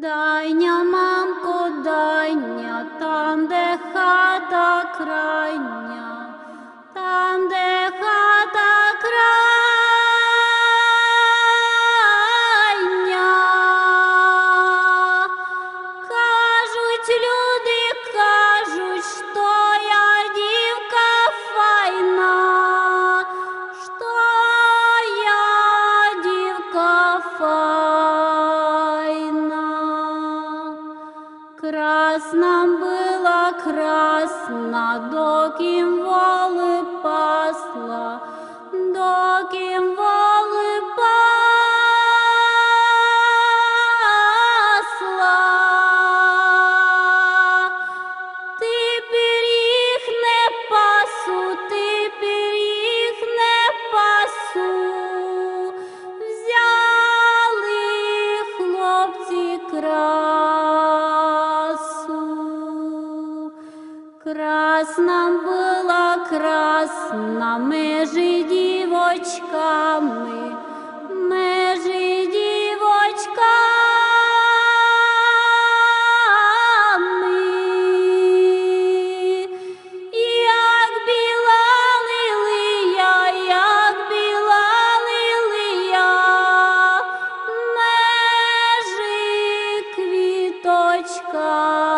Дайня, мамко, дайня, там, де хата крайня, там, де хата крайня. Кажуть люди, кажуть, що я дівка файна, що я дівка файна. Красна была красна, доким воли пасла, доким Красна була красна межі дівочками, межі дівочками. Як біла лилія, як біла лилія, межі квіточками.